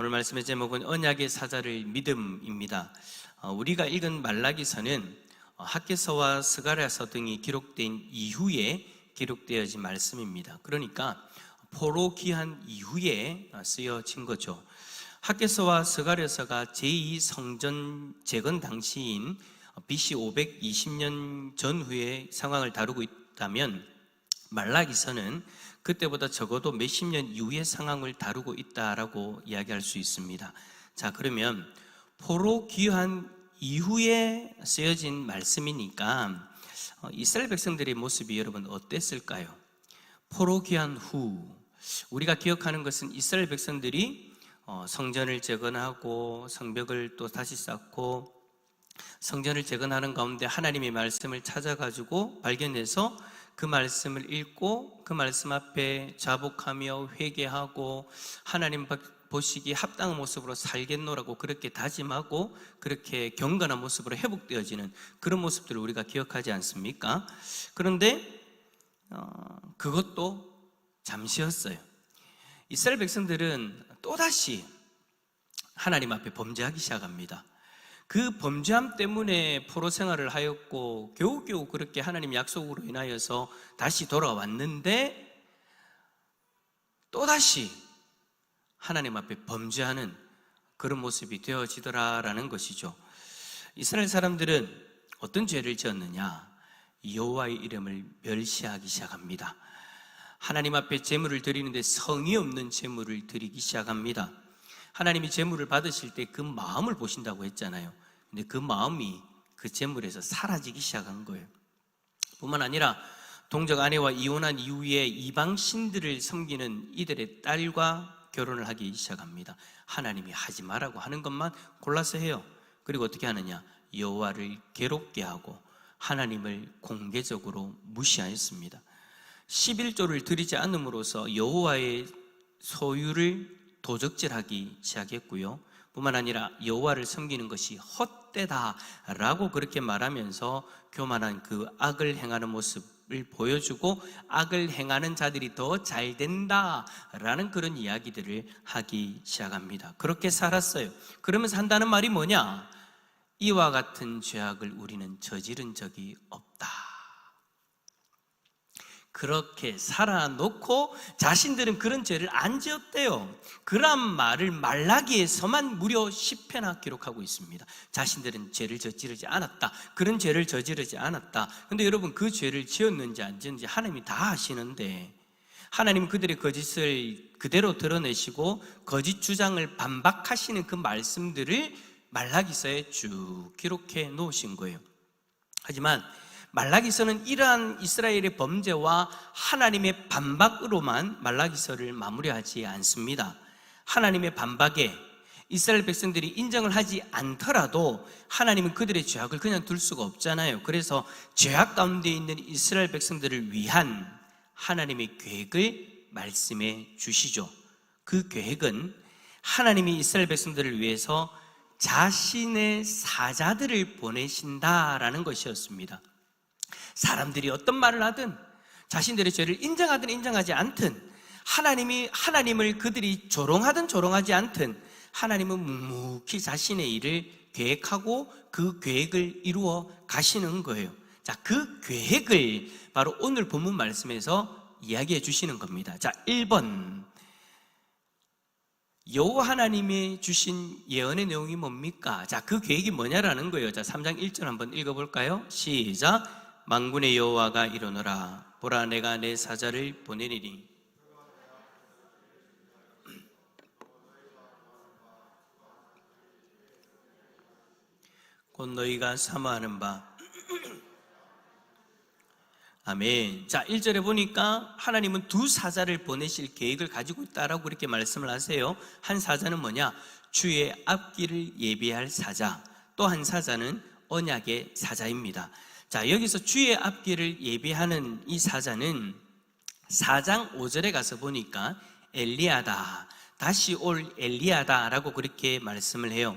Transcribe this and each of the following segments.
오늘 말씀의 제목은 언약의 사자를 믿음입니다. 어, 우리가 읽은 말라기서는 어, 학계서와 스가랴서 등이 기록된 이후에 기록되어진 말씀입니다. 그러니까 포로 귀한 이후에 쓰여진 거죠. 학계서와 스가랴서가 제2 성전 재건 당시인 BC 520년 전후의 상황을 다루고 있다면 말라기서는 그때보다 적어도 몇십 년 이후의 상황을 다루고 있다라고 이야기할 수 있습니다. 자, 그러면 포로 귀환 이후에 쓰여진 말씀이니까 어, 이스라엘 백성들의 모습이 여러분 어땠을까요? 포로 귀환 후 우리가 기억하는 것은 이스라엘 백성들이 어, 성전을 재건하고 성벽을 또 다시 쌓고 성전을 재건하는 가운데 하나님의 말씀을 찾아가지고 발견해서 그 말씀을 읽고 그 말씀 앞에 자복하며 회개하고 하나님 보시기 합당한 모습으로 살겠노라고 그렇게 다짐하고 그렇게 경건한 모습으로 회복되어지는 그런 모습들을 우리가 기억하지 않습니까? 그런데 어, 그것도 잠시였어요. 이스라엘 백성들은 또다시 하나님 앞에 범죄하기 시작합니다. 그 범죄함 때문에 포로 생활을 하였고 겨우겨우 그렇게 하나님 약속으로 인하여서 다시 돌아왔는데 또다시 하나님 앞에 범죄하는 그런 모습이 되어지더라라는 것이죠. 이스라엘 사람들은 어떤 죄를 지었느냐? 여호와의 이름을 멸시하기 시작합니다. 하나님 앞에 제물을 드리는데 성이 없는 제물을 드리기 시작합니다. 하나님이 제물을 받으실 때 그 마음을 보신다고 했잖아요. 근데 그 마음이 그 제물에서 사라지기 시작한 거예요. 뿐만 아니라 동적 아내와 이혼한 이후에 이방 신들을 섬기는 이들의 딸과 결혼을 하기 시작합니다. 하나님이 하지 말라고 하는 것만 골라서 해요. 그리고 어떻게 하느냐? 여호와를 괴롭게 하고 하나님을 공개적으로 무시하였습니다. 11조를 드리지 않음으로써 여호와의 소유를 도적질하기 시작했고요. 뿐만 아니라 여호와를 섬기는 것이 헛되다라고 그렇게 말하면서 교만한 그 악을 행하는 모습을 보여주고 악을 행하는 자들이 더 잘 된다라는 그런 이야기들을 하기 시작합니다. 그렇게 살았어요. 그러면서 한다는 말이 뭐냐? 이와 같은 죄악을 우리는 저지른 적이 없다. 그렇게 살아놓고 자신들은 그런 죄를 안 지었대요. 그런 말을 말라기에서만 무려 10회나 기록하고 있습니다. 자신들은 죄를 저지르지 않았다. 그런 죄를 저지르지 않았다. 근데 여러분 그 죄를 지었는지 안 지었는지 하나님이 다 아시는데 하나님 그들의 거짓을 그대로 드러내시고 거짓 주장을 반박하시는 그 말씀들을 말라기서에 쭉 기록해 놓으신 거예요. 하지만 말라기서는 이러한 이스라엘의 범죄와 하나님의 반박으로만 말라기서를 마무리하지 않습니다. 하나님의 반박에 이스라엘 백성들이 인정을 하지 않더라도 하나님은 그들의 죄악을 그냥 둘 수가 없잖아요. 그래서 죄악 가운데 있는 이스라엘 백성들을 위한 하나님의 계획을 말씀해 주시죠. 그 계획은 하나님이 이스라엘 백성들을 위해서 자신의 사자들을 보내신다라는 것이었습니다. 사람들이 어떤 말을 하든 자신들의 죄를 인정하든 인정하지 않든 하나님이 하나님을 그들이 조롱하든 조롱하지 않든 하나님은 묵묵히 자신의 일을 계획하고 그 계획을 이루어 가시는 거예요. 자, 그 계획을 바로 오늘 본문 말씀에서 이야기해 주시는 겁니다. 자, 1번. 여호와 하나님이 주신 예언의 내용이 뭡니까? 자, 그 계획이 뭐냐라는 거예요. 자, 3장 1절 한번 읽어 볼까요? 시작. 망군의 여호와가 이르노라 보라 내가 내 사자를 보내리니 곧 너희가 사모하는 바 아멘. 자, 1절에 보니까 하나님은 두 사자를 보내실 계획을 가지고 있다라고 그렇게 말씀을 하세요. 한 사자는 뭐냐? 주의 앞길을 예비할 사자. 또 한 사자는 언약의 사자입니다. 자, 여기서 주의 앞길을 예비하는 이 사자는 4장 5절에 가서 보니까 엘리야다. 다시 올 엘리야다라고 그렇게 말씀을 해요.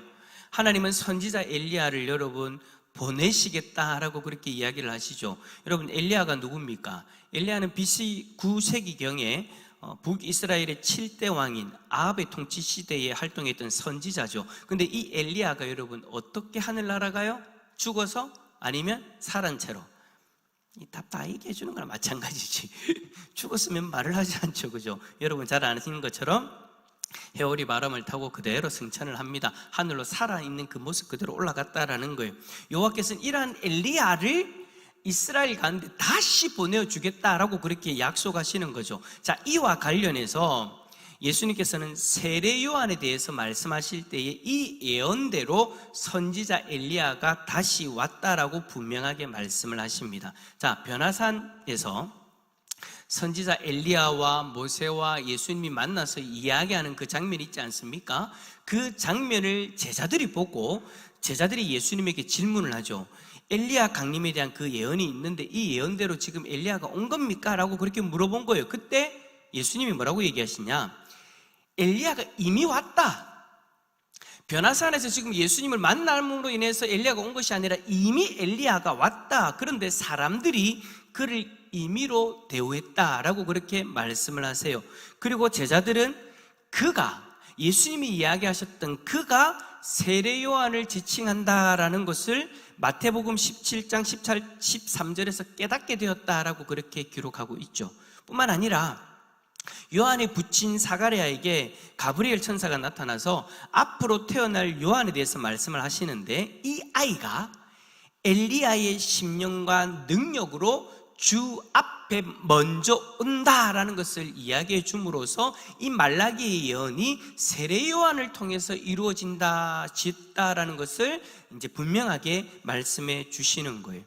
하나님은 선지자 엘리야를 여러분 보내시겠다라고 그렇게 이야기를 하시죠. 여러분 엘리야가 누굽니까? 엘리야는 BC 9세기경에 어, 북이스라엘의 7대 왕인 아합의 통치 시대에 활동했던 선지자죠. 근데 이 엘리야가 여러분 어떻게 하늘 날아가요? 죽어서 아니면 살한 채로. 다 얘기해 주는 거랑 마찬가지지. 죽었으면 말을 하지 않죠. 그죠? 여러분 잘 아시는 것처럼 해오리 바람을 타고 그대로 승천을 합니다. 하늘로 살아있는 그 모습 그대로 올라갔다라는 거예요. 여호와께서는 이러한 엘리야를 이스라엘 가운데 다시 보내주겠다라고 그렇게 약속하시는 거죠. 자, 이와 관련해서 예수님께서는 세례 요한에 대해서 말씀하실 때에 이 예언대로 선지자 엘리야가 다시 왔다라고 분명하게 말씀을 하십니다. 자, 변화산에서 선지자 엘리야와 모세와 예수님이 만나서 이야기하는 그 장면이 있지 않습니까? 그 장면을 제자들이 보고 제자들이 예수님에게 질문을 하죠. 엘리야 강림에 대한 그 예언이 있는데 이 예언대로 지금 엘리야가 온 겁니까? 라고 그렇게 물어본 거예요. 그때 예수님이 뭐라고 얘기하시냐? 엘리야가 이미 왔다. 변화산에서 지금 예수님을 만남으로 인해서 엘리야가 온 것이 아니라 이미 엘리야가 왔다. 그런데 사람들이 그를 임의로 대우했다라고 그렇게 말씀을 하세요. 그리고 제자들은 그가 예수님이 이야기하셨던 그가 세례 요한을 지칭한다라는 것을 마태복음 17장 17, 13절에서 깨닫게 되었다라고 그렇게 기록하고 있죠. 뿐만 아니라 요한이 붙인 사가랴에게 가브리엘 천사가 나타나서 앞으로 태어날 요한에 대해서 말씀을 하시는데 이 아이가 엘리야의 심령과 능력으로 주 앞에 먼저 온다라는 것을 이야기해 줌으로써 이 말라기의 예언이 세례 요한을 통해서 이루어진다, 짓다라는 것을 이제 분명하게 말씀해 주시는 거예요.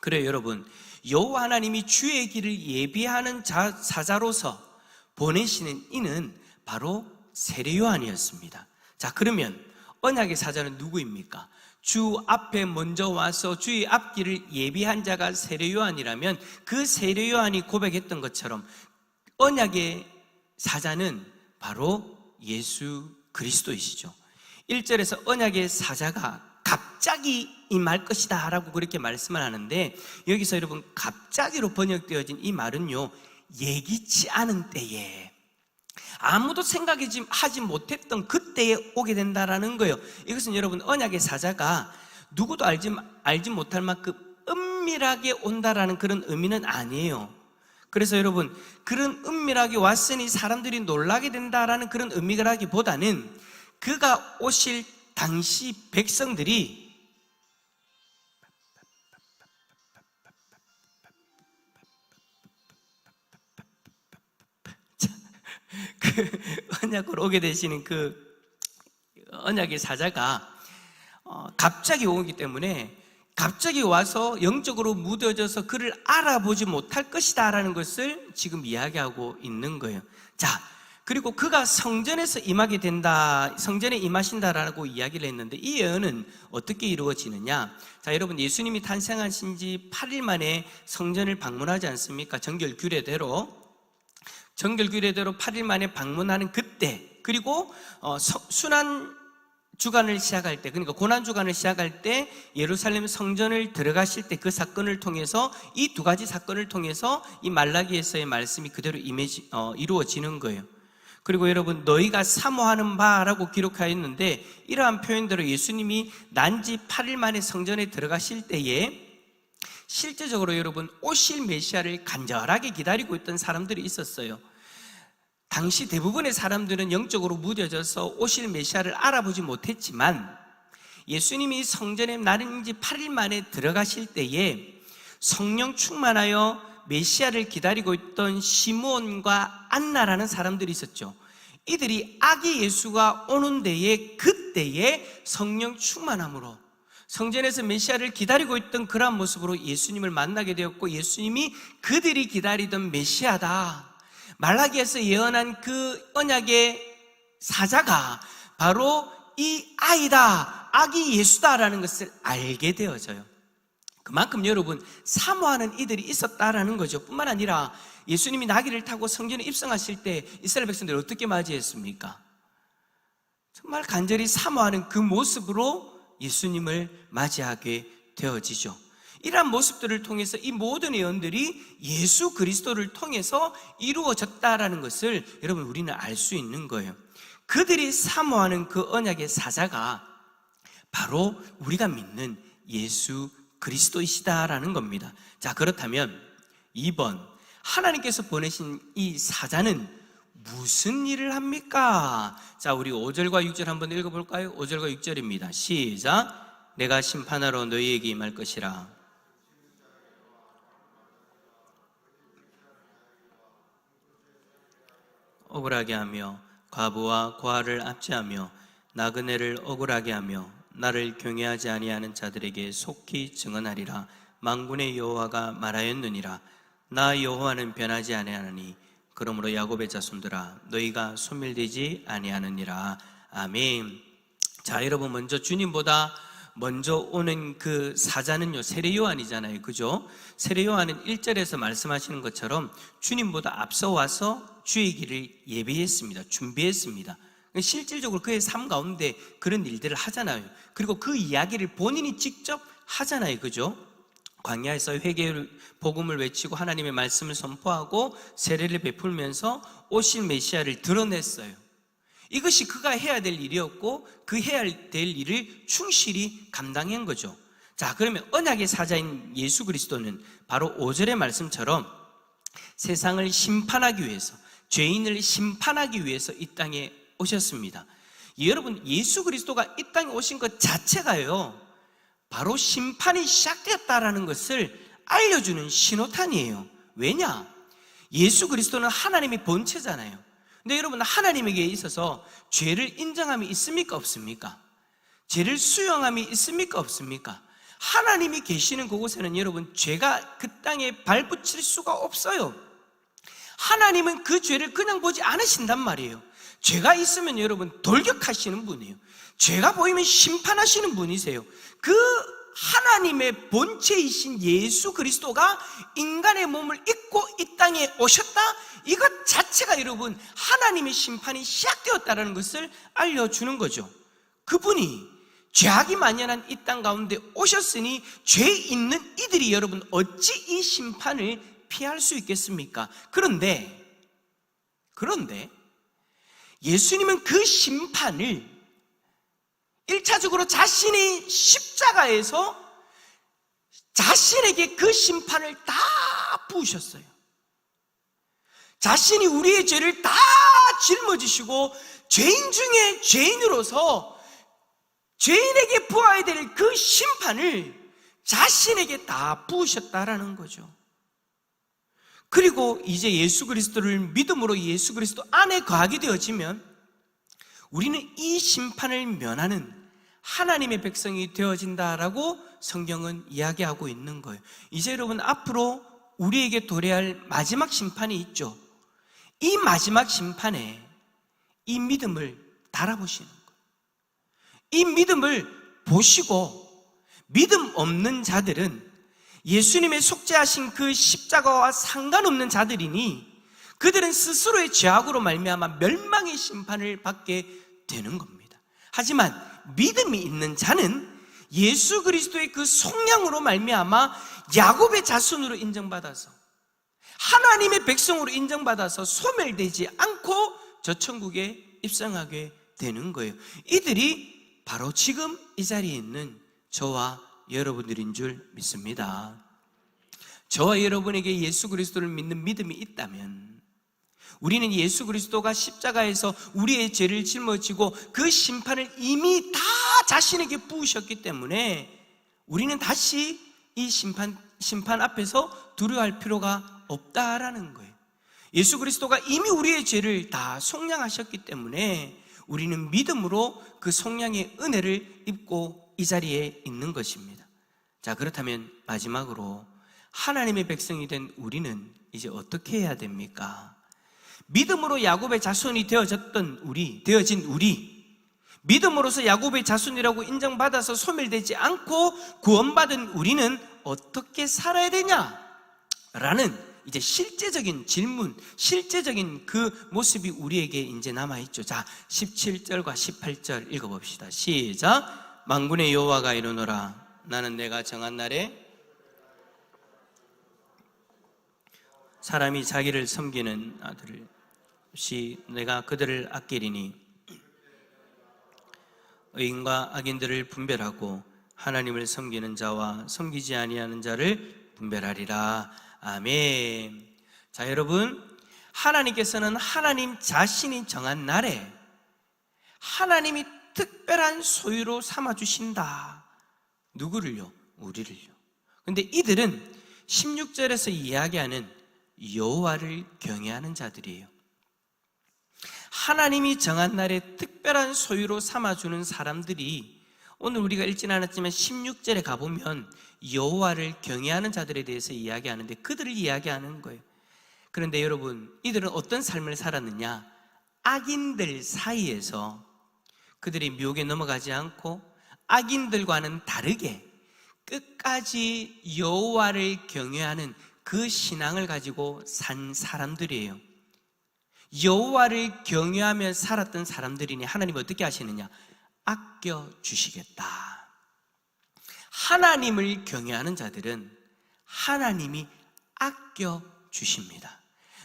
그래요, 여러분. 여호와 하나님이 주의 길을 예비하는 자, 사자로서 보내시는 이는 바로 세례 요한이었습니다. 자, 그러면 언약의 사자는 누구입니까? 주 앞에 먼저 와서 주의 앞길을 예비한 자가 세례 요한이라면 그 세례 요한이 고백했던 것처럼 언약의 사자는 바로 예수 그리스도이시죠. 1절에서 언약의 사자가 갑자기 임할 것이다 라고 그렇게 말씀을 하는데 여기서 여러분 갑자기로 번역되어진 이 말은요 예기치 않은 때에 아무도 생각하지 못했던 그때에 오게 된다라는 거예요. 이것은 여러분 언약의 사자가 누구도 알지 알지 못할 만큼 은밀하게 온다라는 그런 의미는 아니에요. 그래서 여러분 그런 은밀하게 왔으니 사람들이 놀라게 된다라는 그런 의미라기보다는 그가 오실 당시 백성들이 언약으로 오게 되시는 그 언약의 사자가 어, 갑자기 오기 때문에 갑자기 와서 영적으로 무뎌져서 그를 알아보지 못할 것이다 라는 것을 지금 이야기하고 있는 거예요. 자, 그리고 그가 성전에서 임하게 된다, 성전에 임하신다라고 이야기를 했는데 이 예언은 어떻게 이루어지느냐? 자, 여러분 예수님이 탄생하신 지 8일 만에 성전을 방문하지 않습니까? 정결 규례대로 정결 규례대로 8일 만에 방문하는 그때 그리고 어, 순환 주간을 시작할 때 그러니까 고난 주간을 시작할 때 예루살렘 성전을 들어가실 때 그 사건을 통해서 이 두 가지 사건을 통해서 이 말라기에서의 말씀이 그대로 임해지, 어, 이루어지는 거예요. 그리고 여러분 너희가 사모하는 바라고 기록하였는데 이러한 표현대로 예수님이 난지 8일 만에 성전에 들어가실 때에 실제적으로 여러분 오실 메시아를 간절하게 기다리고 있던 사람들이 있었어요. 당시 대부분의 사람들은 영적으로 무뎌져서 오실 메시아를 알아보지 못했지만 예수님이 성전에 나른지 8일 만에 들어가실 때에 성령 충만하여 메시아를 기다리고 있던 시몬과 안나라는 사람들이 있었죠. 이들이 아기 예수가 오는 데에 그때에 성령 충만함으로 성전에서 메시아를 기다리고 있던 그러한 모습으로 예수님을 만나게 되었고 예수님이 그들이 기다리던 메시아다. 말라기에서 예언한 그 언약의 사자가 바로 이 아이다, 아기 예수다라는 것을 알게 되어져요. 그만큼 여러분 사모하는 이들이 있었다라는 거죠. 뿐만 아니라 예수님이 나귀를 타고 성전에 입성하실 때 이스라엘 백성들이 어떻게 맞이했습니까? 정말 간절히 사모하는 그 모습으로 예수님을 맞이하게 되어지죠. 이러한 모습들을 통해서 이 모든 예언들이 예수 그리스도를 통해서 이루어졌다라는 것을 여러분 우리는 알 수 있는 거예요. 그들이 사모하는 그 언약의 사자가 바로 우리가 믿는 예수 그리스도이시다라는 겁니다. 자, 그렇다면 2번 하나님께서 보내신 이 사자는 무슨 일을 합니까? 자, 우리 5절과 6절 한번 읽어 볼까요? 5절과 6절입니다. 시작. 내가 심판하러 너희에게 임할 것이라. 억울하게 하며 과부와 고아를 압제하며 나그네를 억울하게 하며 나를 경외하지 아니하는 자들에게 속히 증언하리라. 망군의 여호와가 말하였느니라. 나 여호와는 변하지 아니하느니 그러므로 야곱의 자손들아 너희가 소멸되지 아니하느니라. 아멘. 자 여러분 먼저 주님보다 먼저 오는 그 사자는요 세례 요한이잖아요. 그죠? 세례 요한은 1절에서 말씀하시는 것처럼 주님보다 앞서 와서 주의 길을 예배했습니다. 준비했습니다. 실질적으로 그의 삶 가운데 그런 일들을 하잖아요. 그리고 그 이야기를 본인이 직접 하잖아요. 그죠? 광야에서 회개를 복음을 외치고 하나님의 말씀을 선포하고 세례를 베풀면서 오실 메시아를 드러냈어요. 이것이 그가 해야 될 일이었고 그 해야 될 일을 충실히 감당한 거죠. 자, 그러면 언약의 사자인 예수 그리스도는 바로 5절의 말씀처럼 세상을 심판하기 위해서 죄인을 심판하기 위해서 이 땅에 오셨습니다. 여러분 예수 그리스도가 이 땅에 오신 것 자체가요. 바로 심판이 시작되었다라는 것을 알려주는 신호탄이에요. 왜냐? 예수 그리스도는 하나님의 본체잖아요. 근데 여러분, 하나님에게 있어서 죄를 인정함이 있습니까? 없습니까? 죄를 수용함이 있습니까? 없습니까? 하나님이 계시는 그곳에는 여러분, 죄가 그 땅에 발붙일 수가 없어요. 하나님은 그 죄를 그냥 보지 않으신단 말이에요. 죄가 있으면 여러분, 돌격하시는 분이에요. 죄가 보이면 심판하시는 분이세요. 그 하나님의 본체이신 예수 그리스도가 인간의 몸을 입고 이 땅에 오셨다? 이것 자체가 여러분 하나님의 심판이 시작되었다는 것을 알려주는 거죠. 그분이 죄악이 만연한 이 땅 가운데 오셨으니 죄 있는 이들이 여러분 어찌 이 심판을 피할 수 있겠습니까? 그런데 그런데 예수님은 그 심판을 1차적으로 자신이 십자가에서 자신에게 그 심판을 다 부으셨어요. 자신이 우리의 죄를 다 짊어지시고 죄인 중에 죄인으로서 죄인에게 부어야 될 그 심판을 자신에게 다 부으셨다라는 거죠. 그리고 이제 예수 그리스도를 믿음으로 예수 그리스도 안에 거하게 되어지면 우리는 이 심판을 면하는 하나님의 백성이 되어진다라고 성경은 이야기하고 있는 거예요. 이제 여러분 앞으로 우리에게 도래할 마지막 심판이 있죠. 이 마지막 심판에 이 믿음을 달아보시는 거예요. 이 믿음을 보시고 믿음 없는 자들은 예수님의 속죄하신 그 십자가와 상관없는 자들이니 그들은 스스로의 죄악으로 말미암아 멸망의 심판을 받게 되는 겁니다. 하지만 믿음이 있는 자는 예수 그리스도의 그 속량으로 말미암아 야곱의 자손으로 인정받아서 하나님의 백성으로 인정받아서 소멸되지 않고 저 천국에 입성하게 되는 거예요. 이들이 바로 지금 이 자리에 있는 저와 여러분들인 줄 믿습니다. 저와 여러분에게 예수 그리스도를 믿는 믿음이 있다면 우리는 예수 그리스도가 십자가에서 우리의 죄를 짊어지고 그 심판을 이미 다 자신에게 부으셨기 때문에 우리는 다시 이 심판, 심판 앞에서 두려워할 필요가 없다라는 거예요. 예수 그리스도가 이미 우리의 죄를 다 속량하셨기 때문에 우리는 믿음으로 그 속량의 은혜를 입고 이 자리에 있는 것입니다. 자, 그렇다면 마지막으로 하나님의 백성이 된 우리는 이제 어떻게 해야 됩니까? 믿음으로 야곱의 자손이 되어졌던 우리, 되어진 우리, 믿음으로서 야곱의 자손이라고 인정받아서 소멸되지 않고 구원받은 우리는 어떻게 살아야 되냐? 라는 이제 실제적인 질문, 실제적인 그 모습이 우리에게 이제 남아있죠. 자, 17절과 18절 읽어봅시다. 시작. 망군의 여호와가 이르노라. 나는 내가 정한 날에 사람이 자기를 섬기는 아들을 시 내가 그들을 아끼리니 의인과 악인들을 분별하고 하나님을 섬기는 자와 섬기지 아니하는 자를 분별하리라. 아멘. 자, 여러분, 하나님께서는 하나님 자신이 정한 날에 하나님이 특별한 소유로 삼아 주신다. 누구를요? 우리를요. 근데 이들은 16절에서 이야기하는 여호와를 경외하는 자들이에요. 하나님이 정한 날에 특별한 소유로 삼아주는 사람들이 오늘 우리가 읽진 않았지만 16절에 가보면 여호와를 경외하는 자들에 대해서 이야기하는데 그들을 이야기하는 거예요. 그런데 여러분, 이들은 어떤 삶을 살았느냐? 악인들 사이에서 그들이 묘에 넘어가지 않고 악인들과는 다르게 끝까지 여호와를 경외하는 그 신앙을 가지고 산 사람들이에요. 여호와를 경외하며 살았던 사람들이니 하나님 어떻게 하시느냐? 아껴 주시겠다. 하나님을 경외하는 자들은 하나님이 아껴 주십니다.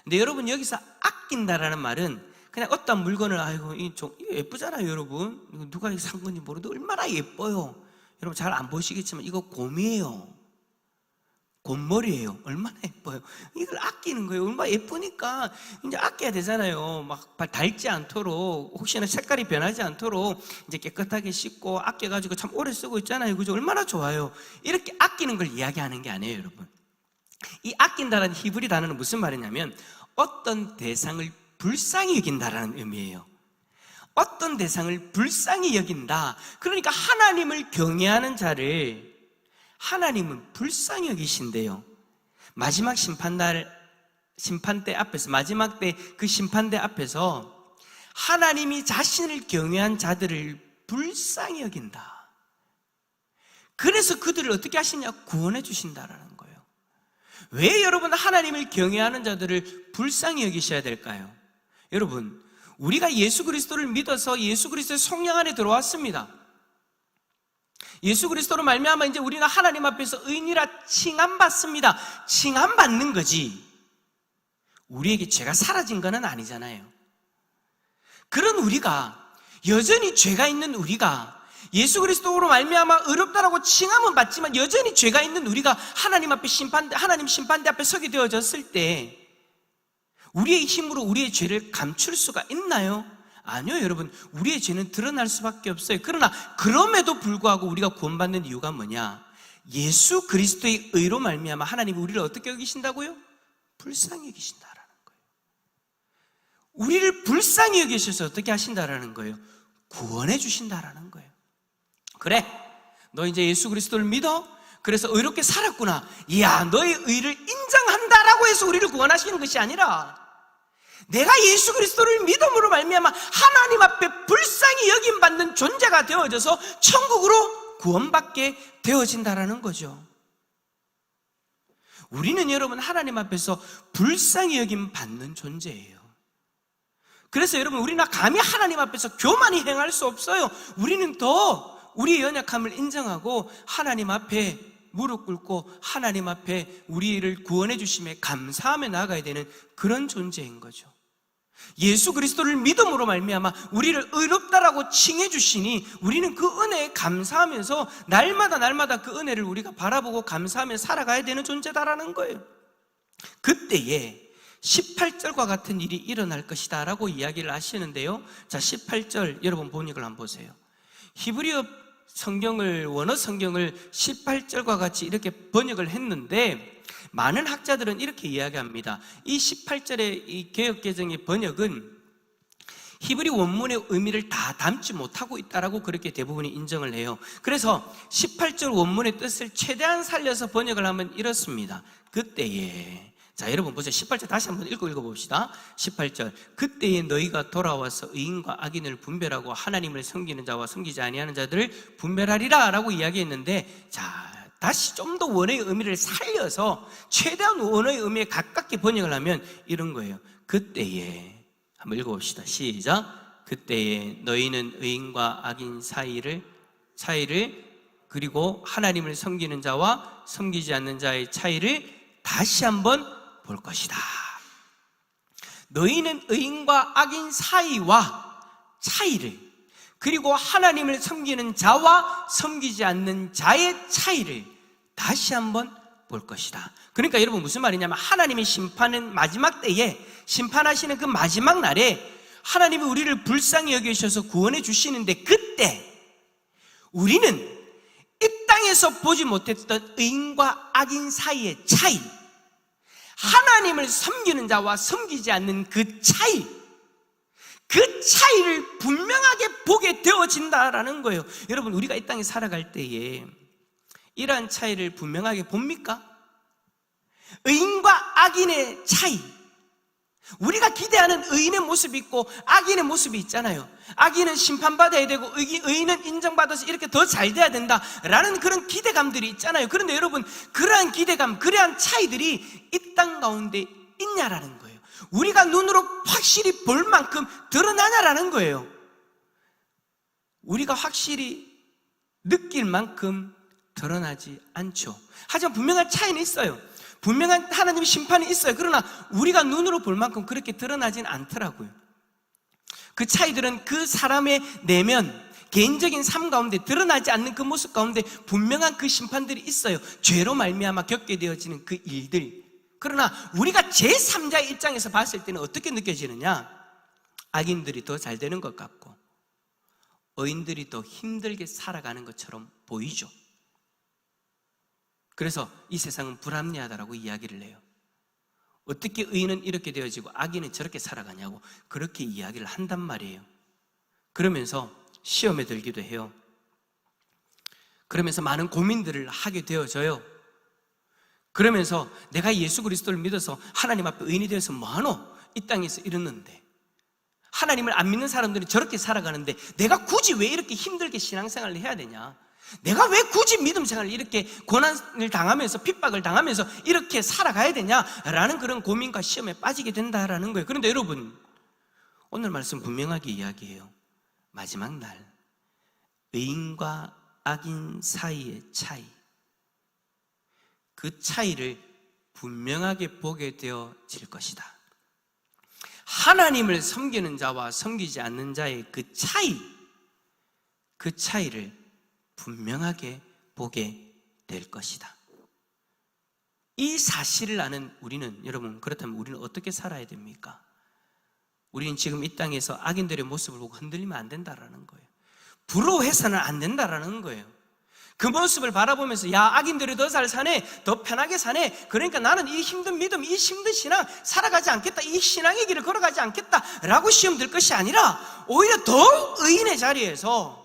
근데 여러분 여기서 아낀다라는 말은 그냥 어떤 물건을 아이고 이 좀 예쁘잖아요, 여러분. 누가 산 건지 모르는데 얼마나 예뻐요. 여러분 잘 안 보시겠지만 이거 곰이에요. 곰머리예요. 얼마나 예뻐요. 이걸 아끼는 거예요. 얼마나 예쁘니까 이제 아껴야 되잖아요. 막 닳지 않도록 혹시나 색깔이 변하지 않도록 이제 깨끗하게 씻고 아껴가지고 참 오래 쓰고 있잖아요. 그죠? 얼마나 좋아요. 이렇게 아끼는 걸 이야기하는 게 아니에요, 여러분. 이 아낀다라는 히브리 단어는 무슨 말이냐면 어떤 대상을 불쌍히 여긴다라는 의미예요. 어떤 대상을 불쌍히 여긴다. 그러니까 하나님을 경외하는 자를 하나님은 불쌍히 여기신대요. 마지막 심판날, 심판대 앞에서, 마지막 때 그 심판대 앞에서 하나님이 자신을 경외한 자들을 불쌍히 여긴다. 그래서 그들을 어떻게 하시냐? 구원해 주신다라는 거예요. 왜 여러분 하나님을 경외하는 자들을 불쌍히 여기셔야 될까요? 여러분, 우리가 예수 그리스도를 믿어서 예수 그리스도의 성령 안에 들어왔습니다. 예수 그리스도로 말미암아 이제 우리가 하나님 앞에서 의인이라 칭함 받습니다. 칭함 받는 거지. 우리에게 죄가 사라진 것은 아니잖아요. 그런 우리가 여전히 죄가 있는 우리가 예수 그리스도로 말미암아 의롭다라고 칭함은 받지만 여전히 죄가 있는 우리가 하나님 앞에 심판대 하나님 심판대 앞에 서게 되어졌을 때 우리의 힘으로 우리의 죄를 감출 수가 있나요? 아니요, 여러분. 우리의 죄는 드러날 수밖에 없어요. 그러나 그럼에도 불구하고 우리가 구원받는 이유가 뭐냐? 예수 그리스도의 의로 말미암아 하나님이 우리를 어떻게 여기신다고요? 불쌍히 여기신다라는 거예요. 우리를 불쌍히 여기셔서 어떻게 하신다라는 거예요? 구원해 주신다라는 거예요. 그래. 너 이제 예수 그리스도를 믿어? 그래서 의롭게 살았구나. 이야, 너의 의를 인정한다라고 해서 우리를 구원하시는 것이 아니라 내가 예수 그리스도를 믿음으로 말미암아 하나님 앞에 불쌍히 여김 받는 존재가 되어져서 천국으로 구원받게 되어진다라는 거죠. 우리는 여러분 하나님 앞에서 불쌍히 여김 받는 존재예요. 그래서 여러분 우리는 감히 하나님 앞에서 교만히 행할 수 없어요. 우리는 더 우리의 연약함을 인정하고 하나님 앞에 무릎 꿇고 하나님 앞에 우리를 구원해 주심에 감사하며 나아가야 되는 그런 존재인 거죠. 예수 그리스도를 믿음으로 말미암아 우리를 의롭다라고 칭해 주시니 우리는 그 은혜에 감사하면서 날마다 날마다 그 은혜를 우리가 바라보고 감사하며 살아가야 되는 존재다라는 거예요. 그때에 18절과 같은 일이 일어날 것이다라고 이야기를 하시는데요. 자, 18절 여러분 본익을 한번 보세요. 히브리어 성경을 원어 성경을 18절과 같이 이렇게 번역을 했는데 많은 학자들은 이렇게 이야기합니다. 이 18절의 이 개혁개정의 번역은 히브리 원문의 의미를 다 담지 못하고 있다라고 그렇게 대부분이 인정을 해요. 그래서 18절 원문의 뜻을 최대한 살려서 번역을 하면 이렇습니다. 그때에 자, 여러분 보세요. 18절 다시 한번 읽고 읽어봅시다. 18절. 그때에 너희가 돌아와서 의인과 악인을 분별하고 하나님을 섬기는 자와 섬기지 아니하는 자들을 분별하리라 라고 이야기했는데, 자, 다시 좀 더 원어의 의미를 살려서 최대한 원어의 의미에 가깝게 번역을 하면 이런 거예요. 그때에 한번 읽어봅시다. 시작. 그때에 너희는 의인과 악인 사이를 차이를 그리고 하나님을 섬기는 자와 섬기지 않는 자의 차이를 다시 한번 볼 것이다. 너희는 의인과 악인 사이와 차이를 그리고 하나님을 섬기는 자와 섬기지 않는 자의 차이를 다시 한번 볼 것이다. 그러니까 여러분 무슨 말이냐면 하나님의 심판은 마지막 때에 심판하시는 그 마지막 날에 하나님이 우리를 불쌍히 여기셔서 구원해 주시는데 그때 우리는 이 땅에서 보지 못했던 의인과 악인 사이의 차이, 하나님을 섬기는 자와 섬기지 않는 그 차이, 그 차이를 분명하게 보게 되어진다라는 거예요. 여러분, 우리가 이 땅에 살아갈 때에 이러한 차이를 분명하게 봅니까? 의인과 악인의 차이. 우리가 기대하는 의인의 모습이 있고 악인의 모습이 있잖아요. 악인은 심판받아야 되고 의- 의인은 인정받아서 이렇게 더 잘 돼야 된다라는 그런 기대감들이 있잖아요. 그런데 여러분, 그러한 기대감, 그러한 차이들이 이 땅 가운데 있냐라는 거예요. 우리가 눈으로 확실히 볼 만큼 드러나냐라는 거예요. 우리가 확실히 느낄 만큼 드러나지 않죠. 하지만 분명한 차이는 있어요. 분명한 하나님의 심판이 있어요. 그러나 우리가 눈으로 볼 만큼 그렇게 드러나진 않더라고요. 그 차이들은 그 사람의 내면, 개인적인 삶 가운데 드러나지 않는 그 모습 가운데 분명한 그 심판들이 있어요. 죄로 말미암아 겪게 되어지는 그 일들. 그러나 우리가 제3자의 입장에서 봤을 때는 어떻게 느껴지느냐? 악인들이 더 잘 되는 것 같고, 의인들이 더 힘들게 살아가는 것처럼 보이죠. 그래서 이 세상은 불합리하다라고 이야기를 해요. 어떻게 의인은 이렇게 되어지고 악인은 저렇게 살아가냐고 그렇게 이야기를 한단 말이에요. 그러면서 시험에 들기도 해요. 그러면서 많은 고민들을 하게 되어져요. 그러면서 내가 예수 그리스도를 믿어서 하나님 앞에 의인이 되어서 뭐하노? 이 땅에서 이랬는데 하나님을 안 믿는 사람들은 저렇게 살아가는데 내가 굳이 왜 이렇게 힘들게 신앙생활을 해야 되냐? 내가 왜 굳이 믿음 생활을 이렇게 고난을 당하면서 핍박을 당하면서 이렇게 살아가야 되냐라는 그런 고민과 시험에 빠지게 된다라는 거예요. 그런데 여러분 오늘 말씀 분명하게 이야기해요. 마지막 날 의인과 악인 사이의 차이 그 차이를 분명하게 보게 되어질 것이다. 하나님을 섬기는 자와 섬기지 않는 자의 그 차이, 그 차이를 분명하게 보게 될 것이다. 이 사실을 아는 우리는, 여러분, 그렇다면 우리는 어떻게 살아야 됩니까? 우리는 지금 이 땅에서 악인들의 모습을 보고 흔들리면 안 된다라는 거예요. 부러워해서는 안 된다라는 거예요. 그 모습을 바라보면서 야 악인들이 더 잘 사네 더 편하게 사네 그러니까 나는 이 힘든 믿음 이 힘든 신앙 살아가지 않겠다 이 신앙의 길을 걸어가지 않겠다라고 시험 들 것이 아니라 오히려 더 의인의 자리에서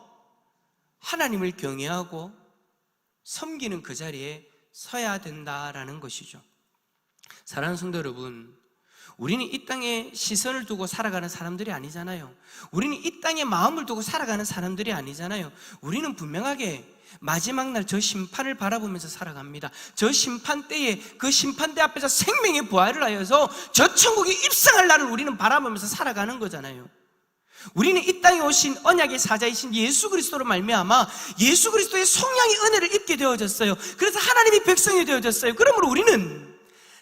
하나님을 경외하고 섬기는 그 자리에 서야 된다라는 것이죠 사랑하는 성도 여러분 우리는 이 땅에 시선을 두고 살아가는 사람들이 아니잖아요 우리는 이 땅에 마음을 두고 살아가는 사람들이 아니잖아요 우리는 분명하게 마지막 날 저 심판을 바라보면서 살아갑니다. 저 심판 때에 그 심판대 앞에서 생명의 부활을 하여서 저 천국에 입성할 날을 우리는 바라보면서 살아가는 거잖아요. 우리는 이 땅에 오신 언약의 사자이신 예수 그리스도로 말미암아 예수 그리스도의 성령의 은혜를 입게 되어졌어요. 그래서 하나님의 백성이 되어졌어요. 그러므로 우리는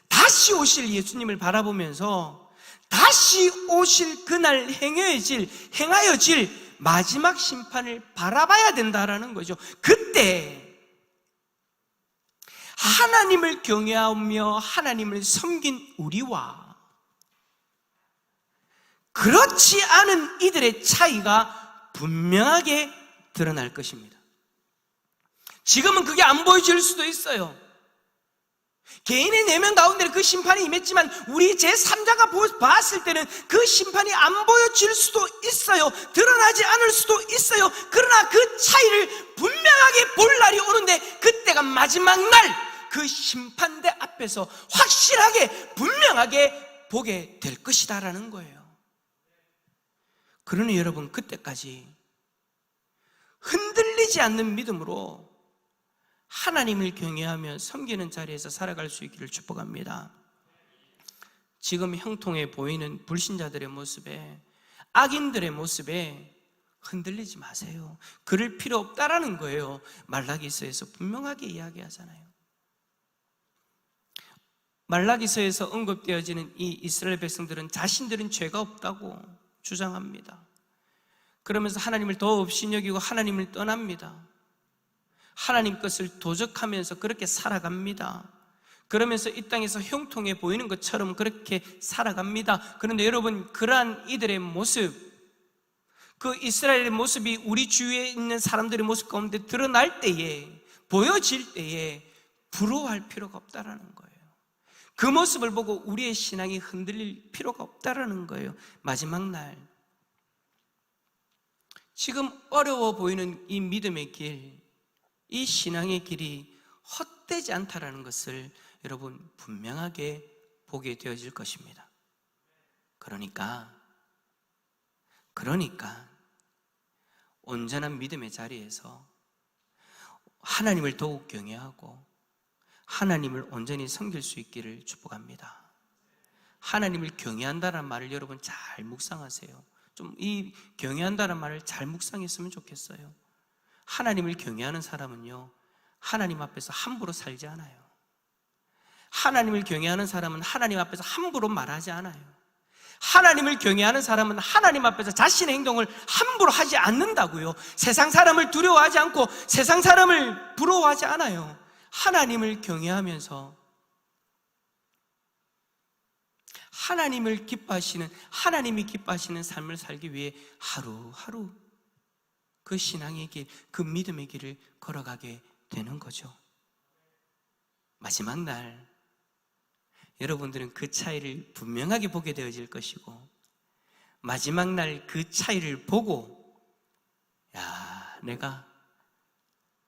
다시 오실 예수님을 바라보면서 다시 오실 그날 행해질 행하여질 마지막 심판을 바라봐야 된다라는 거죠. 그때 하나님을 경외하며 하나님을 섬긴 우리와 그렇지 않은 이들의 차이가 분명하게 드러날 것입니다. 지금은 그게 안 보여질 수도 있어요. 개인의 내면 가운데는 그 심판이 임했지만 우리 제3자가 봤을 때는 그 심판이 안 보여질 수도 있어요. 드러나지 않을 수도 있어요. 그러나 그 차이를 분명하게 볼 날이 오는데 그때가 마지막 날 그 심판대 앞에서 확실하게 분명하게 보게 될 것이다라는 거예요. 그러니 여러분 그때까지 흔들리지 않는 믿음으로 하나님을 경외하며 섬기는 자리에서 살아갈 수 있기를 축복합니다. 지금 형통해 보이는 불신자들의 모습에 악인들의 모습에 흔들리지 마세요. 그럴 필요 없다라는 거예요. 말라기서에서 분명하게 이야기하잖아요. 말라기서에서 언급되어지는 이 이스라엘 백성들은 자신들은 죄가 없다고 주장합니다. 그러면서 하나님을 더 없이 여기고 하나님을 떠납니다. 하나님 것을 도적하면서 그렇게 살아갑니다. 그러면서 이 땅에서 형통해 보이는 것처럼 그렇게 살아갑니다. 그런데 여러분, 그러한 이들의 모습, 그 이스라엘의 모습이 우리 주위에 있는 사람들의 모습 가운데 드러날 때에, 보여질 때에 부러워할 필요가 없다라는 거예요. 그 모습을 보고 우리의 신앙이 흔들릴 필요가 없다라는 거예요. 마지막 날. 지금 어려워 보이는 이 믿음의 길, 이 신앙의 길이 헛되지 않다라는 것을 여러분 분명하게 보게 되어질 것입니다. 그러니까, 그러니까, 온전한 믿음의 자리에서 하나님을 더욱 경외하고 하나님을 온전히 섬길 수 있기를 축복합니다. 하나님을 경외한다는 말을 여러분 잘 묵상하세요. 좀 이 경외한다는 말을 잘 묵상했으면 좋겠어요. 하나님을 경외하는 사람은요, 하나님 앞에서 함부로 살지 않아요. 하나님을 경외하는 사람은 하나님 앞에서 함부로 말하지 않아요. 하나님을 경외하는 사람은 하나님 앞에서 자신의 행동을 함부로 하지 않는다고요. 세상 사람을 두려워하지 않고 세상 사람을 부러워하지 않아요. 하나님을 경외하면서 하나님을 기뻐하시는 하나님이 기뻐하시는 삶을 살기 위해 하루하루 그 신앙의 길, 그 믿음의 길을 걸어가게 되는 거죠. 마지막 날 여러분들은 그 차이를 분명하게 보게 되어질 것이고 마지막 날 그 차이를 보고 야, 내가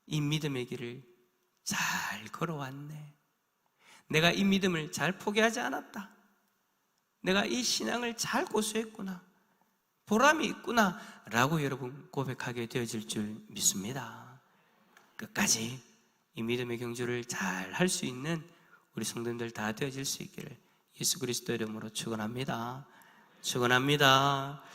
이 믿음의 길을 잘 걸어왔네. 내가 이 믿음을 잘 포기하지 않았다. 내가 이 신앙을 잘 고수했구나. 보람이 있구나. 라고 여러분 고백하게 되어질 줄 믿습니다. 끝까지 이 믿음의 경주를 잘 할 수 있는 우리 성도님들 다 되어질 수 있기를 예수 그리스도 이름으로 축원합니다. 축원합니다.